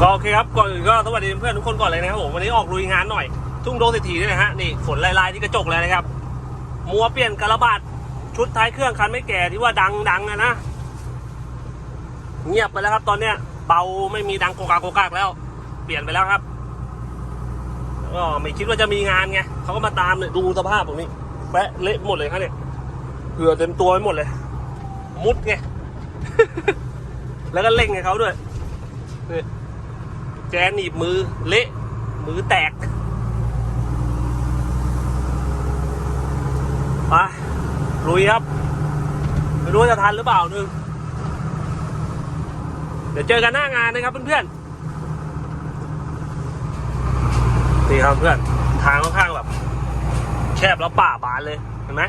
ก็โอเคครับก่อนอื่นก็สวัสดีเพื่อนทุกคนก่อนเลยนะครับผมวันนี้ออกลุยงานหน่อย ทุ่งโดงเศรษฐีนี่นะฮะนี่ฝนลายๆที่กระจกเลยนะครับมัวเปลี่ยนกระบาดชุดท้ายเครื่องคันไม่แก่ที่ว่าดังดังๆอะนะเงียบไปแล้วครับ ตอนเนี้ยเบาไม่มีดังโกกากโกกากแล้ว เปลี่ยนไปแล้วครับก็ไม่คิดว่าจะมีงานไงเขาก็มาตามเนี่ยดูสภาพตรงนี้แปะเละหมดเลยครับเนี่ยเหือเต็มตัวไปหมดเลย มุดไงแล้วก็เล่งให้เขาด้วยนี่ แจนหนีบมือเละมือแตกไปลุยครับ ไม่รู้จะทันหรือเปล่านึงเดี๋ยวเจอกันหน้างานนะครับเพื่อนๆนี่ครับเพื่อน ทางค่อนข้างแบบ แคบแล้วป่าบานเลยเห็นไหม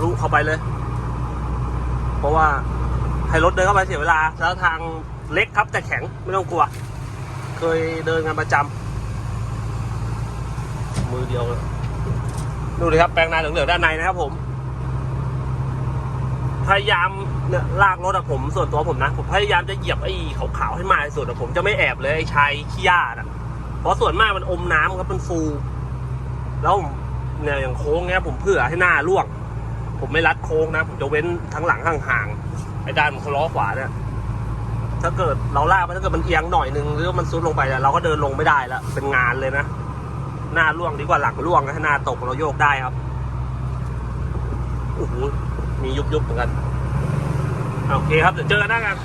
ลุเข้าไปเลย เพราะว่าให้รถเดินเข้าไปเสียเวลา แล้วทาง เล็กครับแต่แข็งไม่ต้องกลัว เคยเดินกันประจำมือเดียวเลยดูเลยครับแปลงนาเหลืองๆด้านในนะครับผม พยายามเนี่ยลากรถอะผมส่วนตัวผมนะ ผมพยายามจะเหยียบไอ้ขาวๆให้มากที่สุดอะผมจะไม่แอบเลยไอ้ชายขี้ยาน่ะเพราะส่วนมากมันอมน้ำครับมันฟู แล้วเนี่ยอย่างโค้งเนี้ยผมเผื่อให้หน้าล่วง ผมไม่รัดโค้งนะ ผมจะเว้นทั้งหลังห่างๆไอ้ด้านมันคล้อขวาเนี่ย ถ้าเกิดเราลากไปถ้าเกิดมันเอียงหน่อยนึงหรือว่ามันซุดลงไปเนี่ยเราก็เดินลงไม่ได้แล้วเป็นงานเลยนะ หน้าล่วงดีกว่าหลังล่วงนะถ้าหน้าตกเราโยกได้ครับโอ้โหมียุบยุบเหมือนกัน โอเคครับ เดี๋ยวเจอกันหน้างาน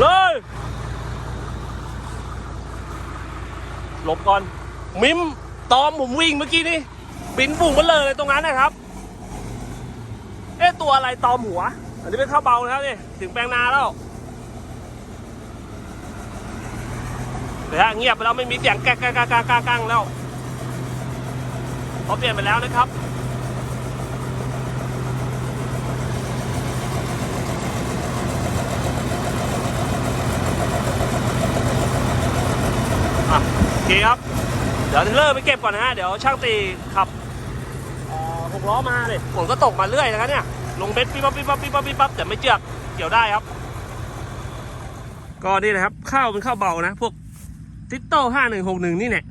เลยหลบก่อน มิมตอมผมวิ่งเมื่อกี้นี่บินปุ่งมาเลยตรงนั้นนะครับ เอ๊ะตัวอะไรตอมหัว อันนี้เป็นข้าวเบานะครับนี่ถึงแปลงนาแล้ว เดี๋ยวฮะเงียบไปแล้วไม่มีเสียงแก๊กแก๊กแก๊กแก๊กแก๊กแล้วเขาเปลี่ยนไปแล้วนะครับโอเคครับ เดี๋ยวเรลเลอร์ไปเก็บก่อนนะฮะ เดี๋ยวช่างตีขับหกล้อมาเลยฝนก็ตกมาเรื่อยนะครับเนี่ย ลงเบ็ดปิ๊บปั๊บปิ๊บปั๊บปิ๊บปั๊บปิ๊บปั๊บแต่ไม่เจือกเกี่ยวได้ครับ ก็นี่นะครับ ข้าวเป็นข้าวเบานะ พวก ติโต้ห้าหนึ่งหกหนึ่งนี่เนี่ย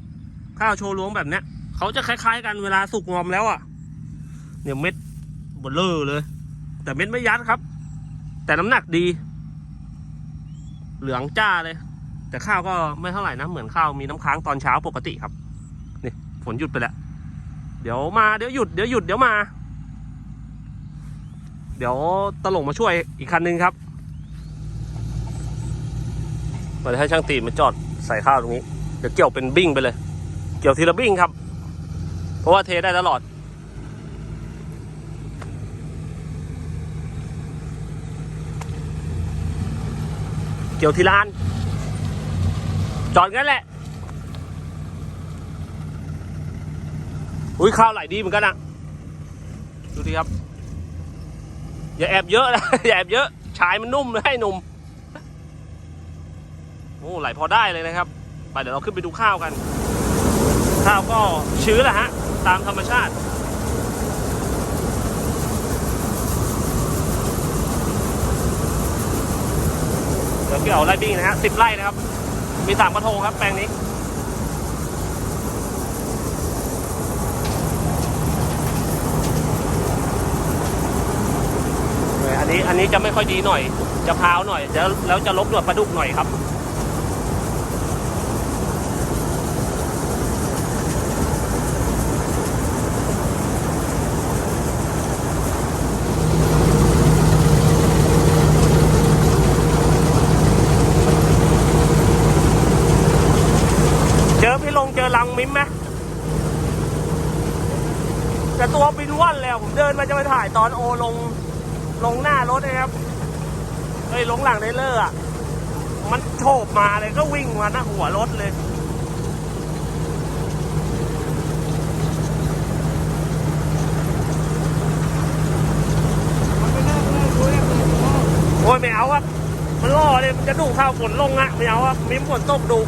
ข้าวโชว์ล้วงแบบเนี้ยเขาจะคล้าย ๆ กันเวลาสุกงอมแล้วอะ เนี่ยเม็ดบลเลอร์เลย แต่เม็ดไม่ยัดครับ แต่น้ำหนักดี เหลืองจ้าเลย แต่ข้าวก็ไม่เท่าไหร่นะ เหมือนข้าวมีน้ำค้างตอนเช้าปกติครับ นี่ฝนหยุดไปแล้ว เดี๋ยวมาเดี๋ยวหยุดเดี๋ยวหยุดเดี๋ยวมา เดี๋ยวตลงมาช่วยอีกคันนึงครับมาให้ช่างตีมาจอด ใส่ข้าวตรงนี้เดี๋ยวเกี่ยวเป็นบิ้งไปเลย เกี่ยวทีละบิ้งครับ เพราะว่าเทได้ตลอด เกี่ยวทีละอันจอดงั้นแหละอุ้ยข้าวไหลดีเหมือนกันอะดูดิครับ อย่าแอบเยอะนะอย่าแอบเยอะ ชายมันนุ่มเลยให้หนุ่ม โอ้ไหลพอได้เลยนะครับ ไปเดี๋ยวเราขึ้นไปดูข้าวกัน ข้าวก็ชื้นแหละฮะ ตามธรรมชาติเดี๋ยวเกี่ยวไร่บิ้งนะฮะสิบไร่นะครับ มีสามกระทงครับแปลงนี้อันนี้อันนี้จะไม่ค่อยดีหน่อย จะพราวหน่อยแล้วแล้วจะลบหนวดปลาดุกหน่อยครับ เจอพี่ลงเจอลังมิมไหมแต่ตัวบินว่อนแล้ว ผมเดินมาจะ ไปถ่ายตอนโอลงลงหน้ารถนะครับเฮ้ยลงหลังไดเลอร์อะ มันโฉบมาเลยก็วิ่งมาหน้าหัวรถเลย โอ้ยไม่เอาครับ มันล่อเลยมันจะดูข้าวฝนลงอะไม่เอาครับมีฝนตกดู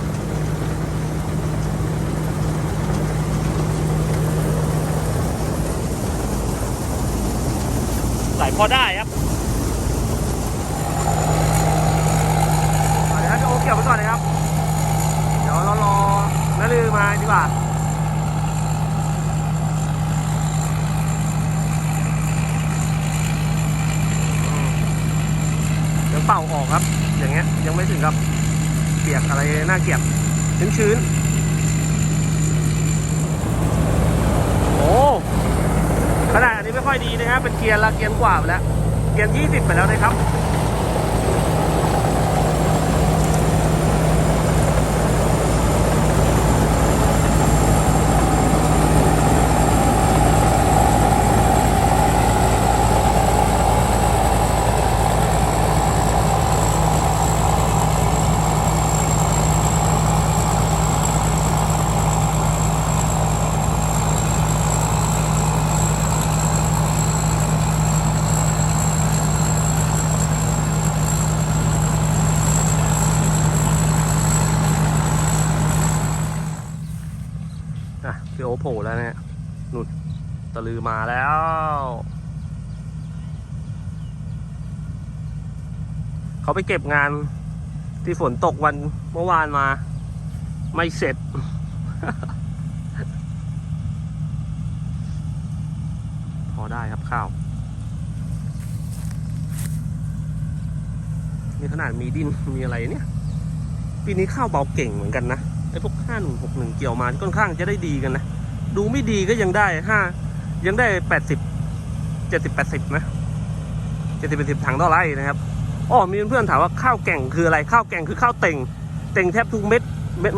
ไหลพอได้ครับไปว้ก่อนนะครับ เดี๋ยวเรารอน้าลือมาดีกว่ายังเป่าออกครับ อย่างเงี้ยยังไม่ถึงกับเปียกอะไรน่าเกลียดชื้นๆ โอ้ขนาดอันนี้ไม่ ค่อยดีนะครับเป็นเกียร์ละเกียร์กว่าไปแล้วเกียร์ยี่สิบไปแล้วนะครับ อะพี่โอโผล่แล้วเนี่ยนุ่นตะลือมาแล้ว เขาไปเก็บงานที่ฝนตกวันเมื่อวานมา ไม่เสร็จ พอได้ครับข้าวมีขนาดมีดินมีอะไรเนี่ย ปีนี้ข้าวเบาเก่งเหมือนกันนะไอ้พวกห้าหนึ่งหกหนึ่งเกี่ยวมาค่อนข้างจะได้ดีกันนะ ดูไม่ดีก็ยังได้ห้ายังได้แปดสิบเจ็ดสิบแปดสิบนะเจ็ดสิบแปดสิบถังต่อไร่นะครับ อ๋อมีเพื่อนๆถามว่าข้าวแก่งคืออะไรข้าวแก่งคือข้าวเต่ง เต่งแทบทุกเม็ด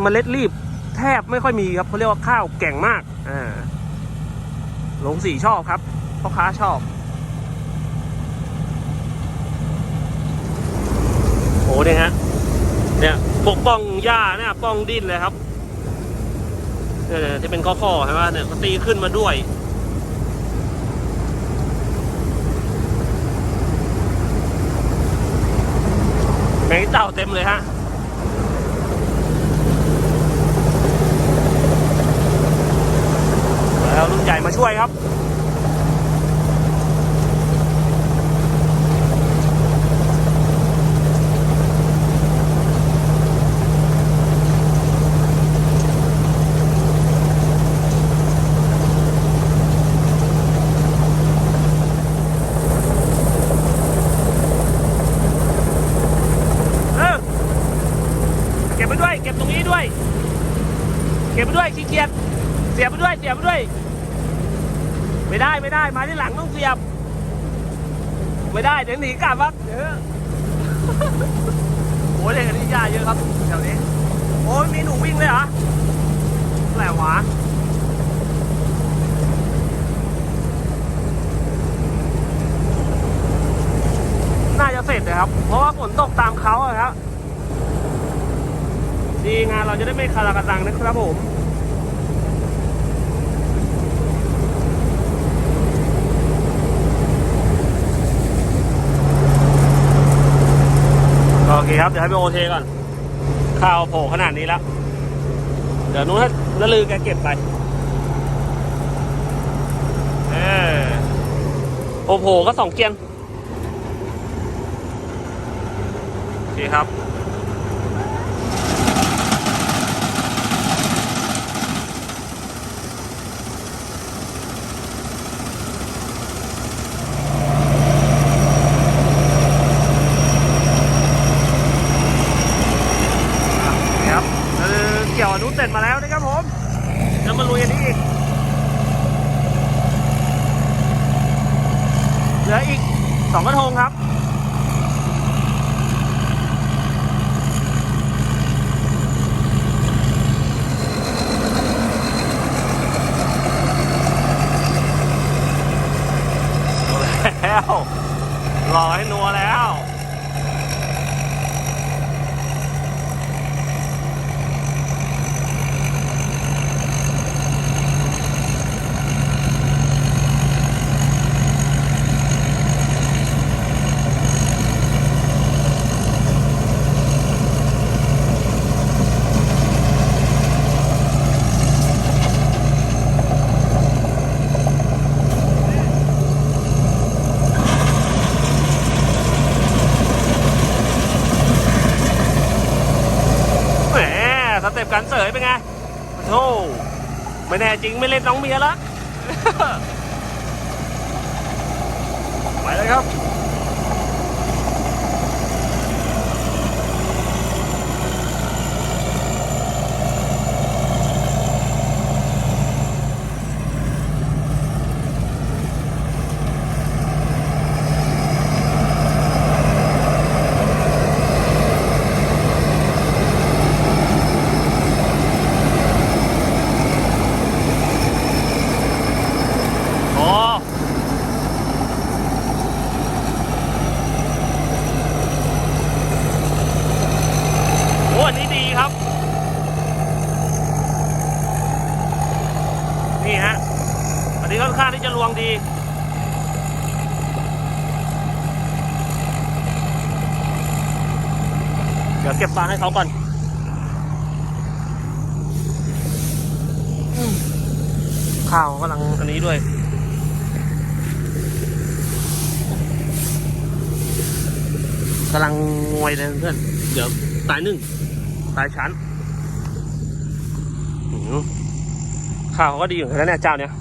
เมล็ดรีบ แทบไม่ค่อยมีครับเขาเรียกว่าข้าวแก่งมากอ่าหลงสีชอบครับพ่อค้าชอบโอ้เนี่ยฮะเนี่ยปกป้องหญ้าเนี่ยป้องดินเลยครับเนี่ยเนี่ยที่เป็นข้อข้อๆใช่ไหมเนี่ยตีขึ้นมาด้วย งเต่าเต็มเลยฮะแล้วรุ่นใหญ่มาช่วยครับ เออเก็บไปด้วย เก็บตรงนี้ด้วย เก็บไปด้วยขี้เกียจเสียบไปด้วย เสียบไปด้วย ไม่ได้มาที่หลังต้องเสียบ ไม่ได้เดี๋ยวหนีกลับครับเดี๋ยวโอ้ยเด็กอันนี้ยาเยอะครับแถวนี้โอ้ยมีหนูวิ่งเลยเหรอแหลหวะน่าจะเสร็จนะครับ เพราะว่าฝนตกตามเขาอะครับดีงานเราจะได้ไม่คาราคาซังนะครับผม คครับ เดี๋ยวให้ไปโอเทก่อน ข้าวโผล่ขนาดนี้แล้ว เดี๋ยวนู้นถ้าลือแกเก็บไปโอ้โหก็สองเกียนโอเคครับคือเกี่ยวอนุเสร็จมาแล้วนะครับผมแล้วมาลุยอันนี้อีก เหลืออีกสองกระทงครับ แล้ว รอให้นัวแล้ว สเต็ปการเสยเป็นไงโธ่ไม่แน่ จริงไม่เล่นน้องเมียละ ไปเลยครับ อ๋อ โอ้อันนี้ดีครับ นี่ฮะ อันนี้ค่อนข้างที่จะลวงดี เดี๋ยวเก็บฟางให้เขาก่อนอืมข้าวกำลังอันนี้ด้วยกำลังงวยเลยเพื่อน เดี๋ยวตายหนึ่งตายชั้นอื้อหือข้าวเขาก็ดีอยู่แล้วเนี่ยเจ้าเนี่ย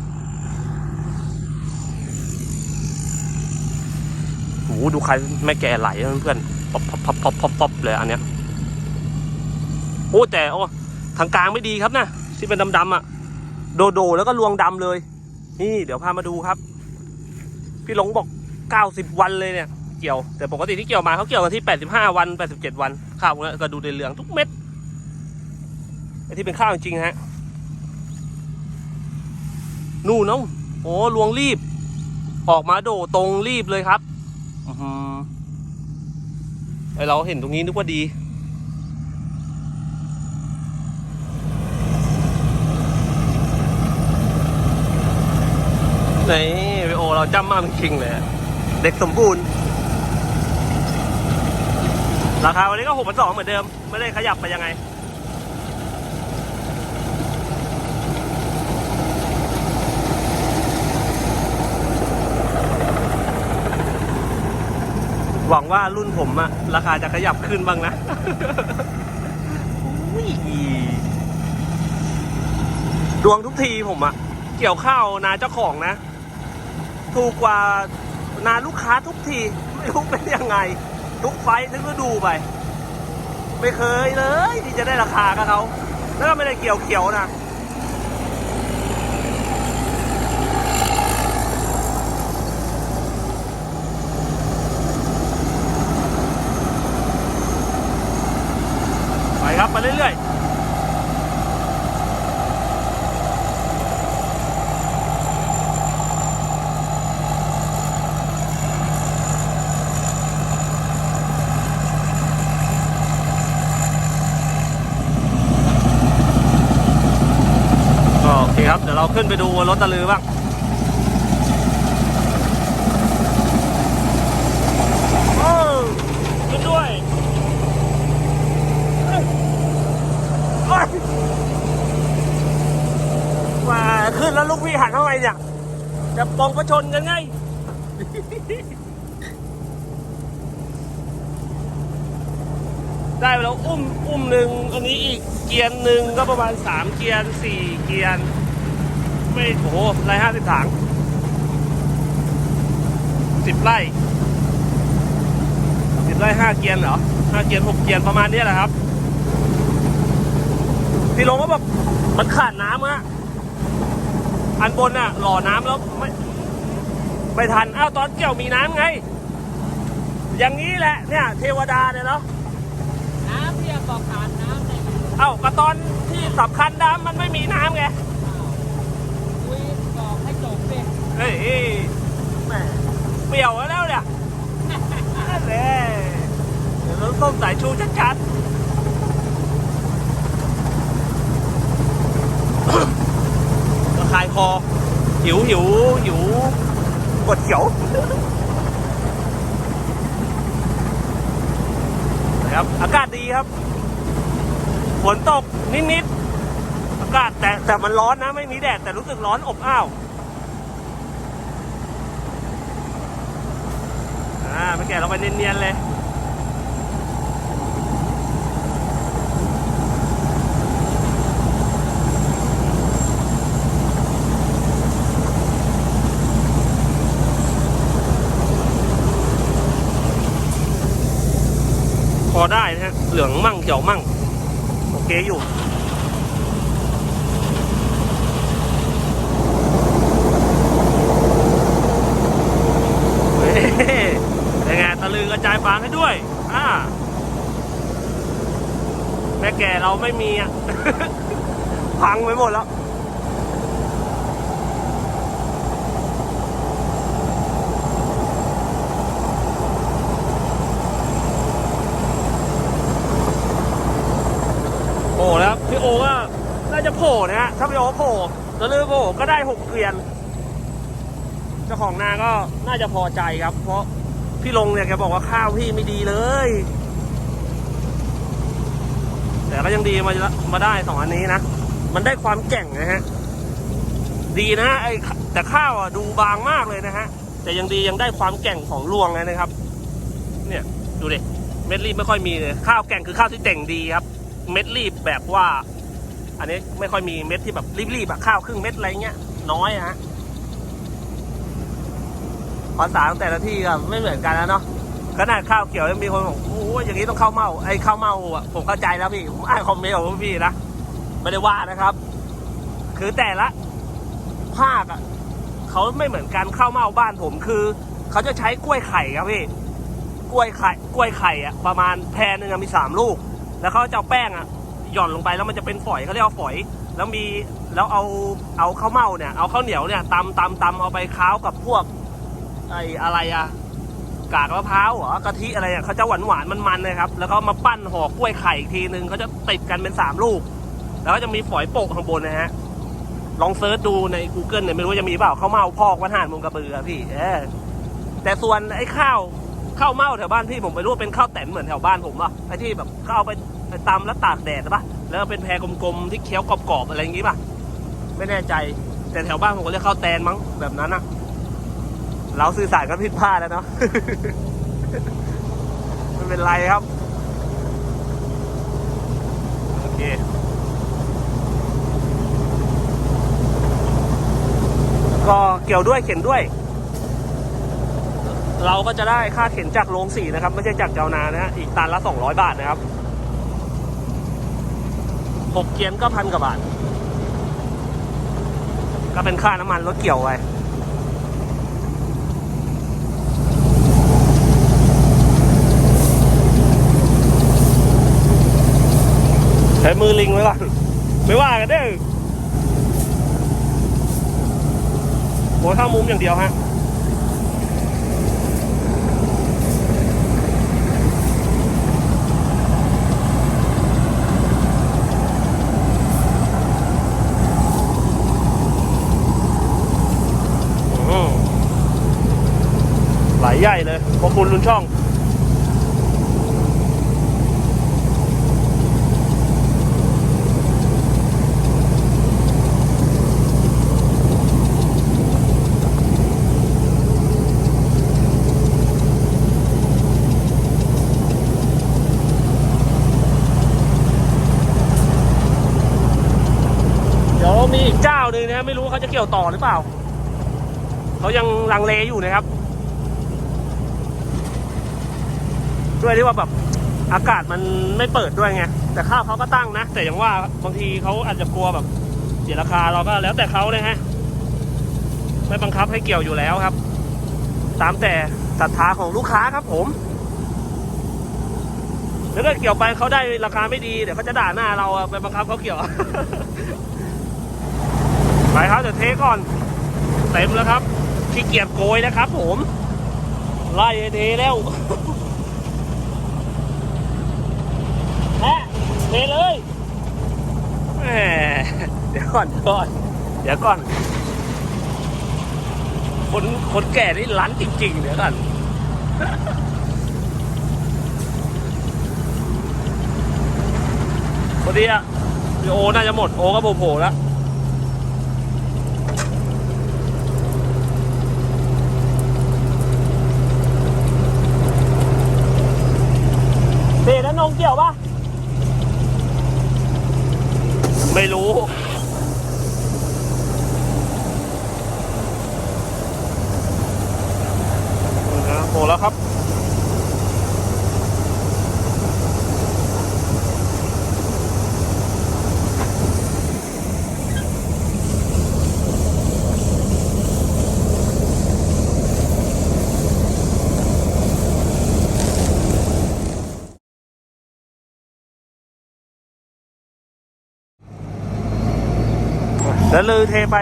โอ้โหดูใครไม่แก่ไหลนะเพื่อนป๊อปป๊อปป๊อปป๊อปป๊อปป๊อปเลยอันเนี้ย โอ้แต่โอ้ทางกลางไม่ดีครับนะที่เป็นดำๆอะ โดโดแล้วก็ลวงดำเลย นี่เดี๋ยวพามาดูครับ พี่หลงบอก90วันเลยเนี่ยเกี่ยว แต่ปกติที่เกี่ยวมาเขาเกี่ยวกันที่85วัน87วันข้าวเนี่ยก็ดูในเหลืองทุกเม็ดไอ้ที่เป็นข้าวจริงๆฮะนู่นน้องโอ้ลวงรีบ ออกมาโดตรงรีบเลยครับอือหือไอเราเห็นตรงนี้นึกว่าดี นี่วีโอเราจำมากจริงเลย เด็กสมบูรณ์ ราคาวันนี้ก็หกพันสองเหมือนเดิม ไม่ได้ขยับไปยังไง หวังว่ารุ่นผมอะราคาจะขยับขึ้นบ้างนะดวงทุกทีผมอะเกี่ยวข้าวนาเจ้าของนะ ถูกกว่านาลูกค้าทุกที ไม่รู้เป็นยังไง ทุกไฟท์นึกก็ดูไป ไม่เคยเลย ที่จะได้ราคากับเขาแล้วก็ไม่ได้เกี่ยวเขียวนะ ไปครับไปเรื่อยๆก็โอเคครับ เดี๋ยวเรา ขึ้นไปดูรถตะลือบ้างโอ้ขึ้นด้วยมาขึ้นแล้วลูกพี่หันทำไมเนี่ย จะปองประชนกันไงได้ไปแล้วอุ้มอุ้มหนึ่งอันนี้อีกเกียร์หนึ่งก็ประมาณสามเกียร์สี่เกียร์ ไม่โอ้โหไรห้าสิบถังสิบไร่สิบไร่ห้าเกียร์เหรอห้าเกียร์หกเกียร์ประมาณเนี้ยแหละครับพี่ลงก็บอกมันขาดน้ำอะอันบนน่ะ หล่อน้ำแล้วไม่ไม่ทันอ้าวตอนเกี่ยวมีน้ำไง อย่างนี้แหละเนี่ย เทวดาเนี่ยเนาะน้ำเพียงบอกขาดน้ำในมือเอ้าก็ตอนที่สำคัญน้ำมันไม่มีน้ำไง คุยบอกให้จบสิ เฮ้ยแหม่เปรี้ยวแล้วเนี่ยนั่นแหละเดี๋ยวเราต้มสายชูชัดๆก็คลายคอหิวหิวหิวกดเขียวนะครับอากาศดีครับฝนตกนิดๆอากาศแต่แต่มันร้อนนะไม่มีแดดแต่รู้สึกร้อนอบอ้าว ไปแกะเราไปเนียนๆเลยพอได้นะฮะเหลืองมั่งเขียวมั่ง โอเคอยู่ เราไม่มีอะ พังไปหมดแล้ว โอ้แล้วพี่โอก็น่าจะโผล่นะฮะ ถ้าพี่โอโผล่แล้วลือโผล่ก็ได้หกเกวียน เจ้าของนาก็น่าจะพอใจครับ เพราะพี่ลงเนี่ยแกบอกว่าข้าวพี่ไม่ดีเลย แต่ก็ยังดีมามาได้สองอันนี้นะ มันได้ความแก่งนะฮะ ดีนะไอแต่ข้าวอะดูบางมากเลยนะฮะ แต่ยังดียังได้ความแก่งของรวงนะครับ เนี่ยดูดิเม็ดรีบไม่ค่อยมีเลยข้าวแก่งคือข้าวที่แต่งดีครับ เม็ดรีบแบบว่า อันนี้ไม่ค่อยมีเม็ดที่แบบรีบๆอะข้าวครึ่งเม็ดอะไรเงี้ยน้อยอะฮะภาษาของแต่ละที่ก็ไม่เหมือนกันนะเนาะ ขนาดข้าวเขียวยังมีคนบอกโอ้ยอย่างนี้ต้องข้าวเมาไอ้ข้าวเมาอะผมเข้าใจแล้วพี่ผมอ่านคอมเมนต์ของพี่นะไม่ได้ว่านะครับ คือแต่ละภาคอะเขาไม่เหมือนกันข้าวเมาบ้านผมคือเขาจะใช้กล้วยไข่ครับพี่กล้วยไข่กล้วยไข่อะประมาณแพรหนึ่งมีสามลูก แล้วเขาจะเอาแป้งอะหย่อนลงไปแล้วมันจะเป็นฝอยเขาเรียกว่าฝอย แล้วมีแล้วเอาเอาข้าวเม่าเนี่ยเอาข้าวเหนียวเนี่ยตำตำตำเอาไปค้าวกับพวกไอ้อะไรอะ กากมะพร้าวเหรอกะทิอะไรอะเขาจะหวานหวานๆมันๆเลยครับ แล้วก็มาปั้นห่อกล้วยไข่อีกทีนึงเขาจะติดกันเป็นสามลูก แล้วก็จะมีฝอยโปะข้างบนนะฮะลองเซิร์ชดูใน Google เนี่ยไม่รู้ว่าจะมีเปล่าข้าวเม่าพอกวัฒนานมุงกระเบือพี่เออแต่ส่วนไอ้ข้าวข้าวเม่าแถวบ้านพี่ผมไม่รู้ว่าเป็นข้าวแตนเหมือนแถวบ้านผมป่ะไอ้ที่แบบเขาเอาไปไปตำแล้วตากแดดป่ะแล้วเป็นแพรกลมๆที่เคี้ยวกรอบๆอะไรอย่างงี้ป่ะไม่แน่ใจ แต่แถวบ้านผมก็เรียกข้าวแตนมั้งแบบนั้นอะ เราสื่อสารกันผิดพลาดแล้วเนาะไม่เป็นไรครับ โอเคก็เกี่ยวด้วยเข็นด้วย เราก็จะได้ค่าเข็นจากโรงสีนะครับ ไม่ใช่จากเจ้านานะฮะอีกตันละ 200 บาทนะครับหกเกียนก็พันกว่าบาท ก็เป็นค่าน้ำมันรถเกี่ยวไว้ ใช้มือลิงไว้ก่อนไม่ว่ากันเด้อโอ้เข้ามุมอย่างเดียวฮะอืมไหลใหญ่เลยขอบคุณลุนช่อง เดี๋ยวมีอีกเจ้าหนึ่งนะไม่รู้เขาจะเกี่ยวต่อหรือเปล่า เขายังลังเลอยู่นะครับด้วยที่ว่าแบบอากาศมันไม่เปิดด้วยไง แต่ข้าวเขาก็ตั้งนะ แต่อย่างว่าบางทีเขาอาจจะกลัวแบบเสียราคาเราก็แล้วแต่เขาเลยฮะ ไม่บังคับให้เกี่ยวอยู่แล้วครับ ตามแต่ศรัทธาของลูกค้าครับผม แล้วก็เกี่ยวไปเขาได้ราคาไม่ดีเดี๋ยวเขาจะด่าหน้าเราไปบังคับเขาเกี่ยว ไปครับเดี๋ยวเทก่อน เต็มแล้วครับ ขี้เกียจโกยนะครับผม ไล่เทแล้วแฮะเทเลยเดี๋ยวก่อนเดี๋ยวก่อนเดี๋ยวก่อน คนคนแก่นี่รั้นจริง ๆ เดี๋ยวก่อนพอดีอะโอน่าจะหมดโอก็โผล่แล้ว เบรแล้วนงเกี่ยวปะ ไม่รู้ นะโผล่แล้วครับ แล้วลือเทไป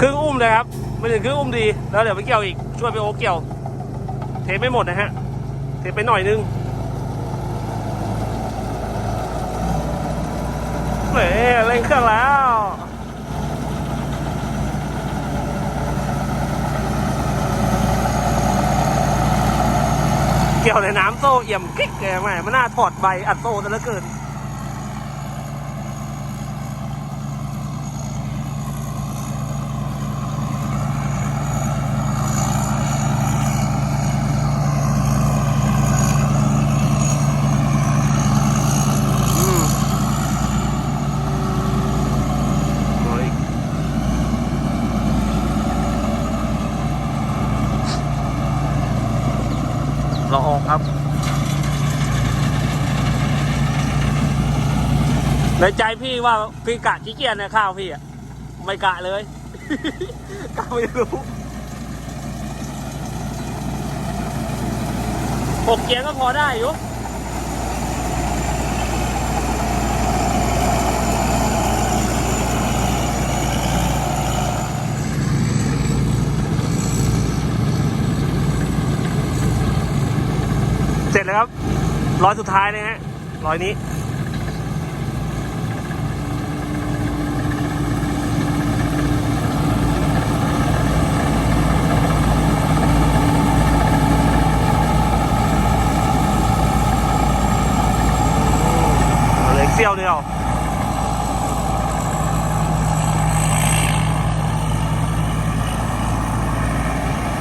ครึ่งอุ้มเลยครับไม่ถึงครึ่งอุ้มดี แล้วเดี๋ยวไปเกี่ยวอีก ช่วยไปโอเกี่ยว เทไม่หมดนะฮะ เทไปหน่อยนึงเฮ้ยเร่งเครื่องแล้วเกี่ยวในน้ำโซ่เอี่ยมกิ๊กเลยแม่มันน่าถอดใบอัดโซ่ซะเหลือเกิน อืมโอ้ยเราออก ครับ ในใจพี่ว่าพี่กะขี้เกียจในข้าวพี่อะไม่กะเลยกะไม่รู้หกเกียร์ก็พอได้อยู่ เสร็จแล้วครับร้อยสุดท้ายนะฮะร้อยนี้ เอาเหล็กเสี้ยวเดียว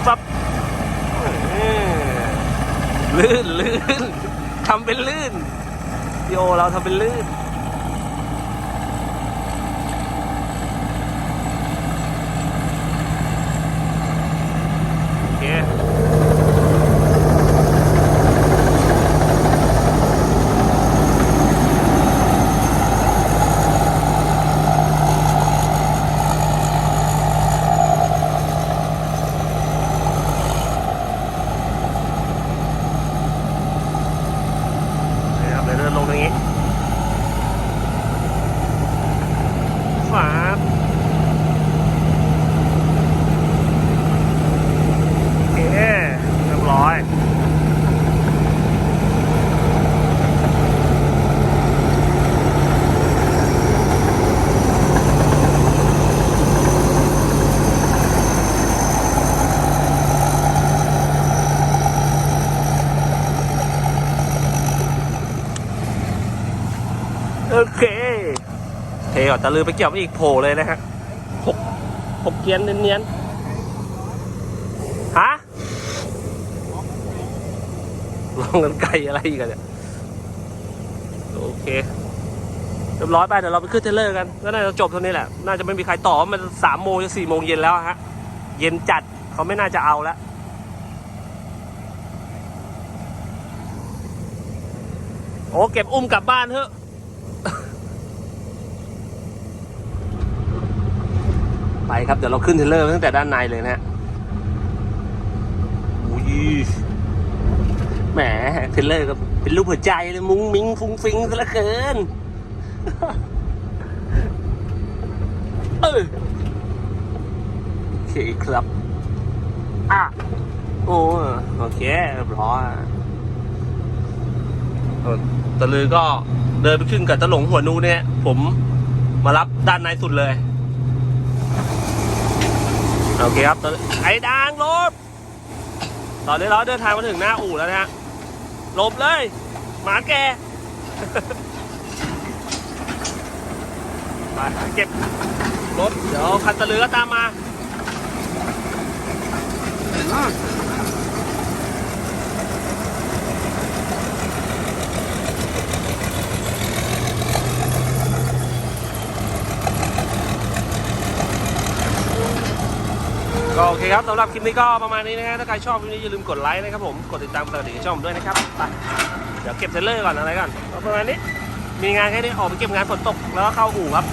ปั๊บเออลื่นลื่นทำเป็นลื่นโย เราทำเป็นลื่น โอเค นะครับเดี๋ยวเดินลงตรงนี้ฝาบโอเคเรียบร้อย โอเค เทก่อนตะลือไปเกี่ยวอีกโผล่เลยนะฮะหกหกเกียนเนียนๆฮะลองกันไกลอะไรอีกอะเนี่ยโอเคเรียบร้อยไปเดี๋ยวเราไปขึ้นเทเลอร์กันก็น่าจะจบเท่านี้แหละ น่าจะไม่มีใครต่อมันสามโมงจะสี่โมงเย็นแล้วฮะ เย็นจัดเขาไม่น่าจะเอาแล้วโอ้เก็บอุ้มกลับบ้านเถอะ ไปครับ เดี๋ยวเราขึ้นเทรลเลอร์ตั้งแต่ด้านในเลยนะฮะอุ้ยแหมเทรลเลอร์ก็เป็นรูปหัวใจเลยมุ้งมิ้งฟุ้งฟิงซะเหลือเกินเออโอเคครับอะโอ้โอเคเรียบร้อยเออตะลือก็เดินไปขึ้นกับตะหลงหัวนูเนี่ย ผมมารับด้านในสุดเลย โอเคครับตอนไอ้ดางลบตอนนี้เราเดินทางมาถึงหน้าอู่แล้วนะฮะลบเลย หมาแกไปเก็บรถ เดี๋ยวคันตะลือก็ตามมา ก็โอเคครับสำหรับคลิปนี้ก็ประมาณนี้นะฮะถ้าใครชอบคลิปนี้อย่าลืมกดไลค์นะครับผมกดติดตามกดกระดิ่งช่องผมด้วยนะครับไปเดี๋ยวเก็บเทรลเลอร์ก่อนอะไรก่อนประมาณนี้มีงานแค่นี้ออกไปเก็บงานฝนตกแล้วก็เข้าอู่ครับ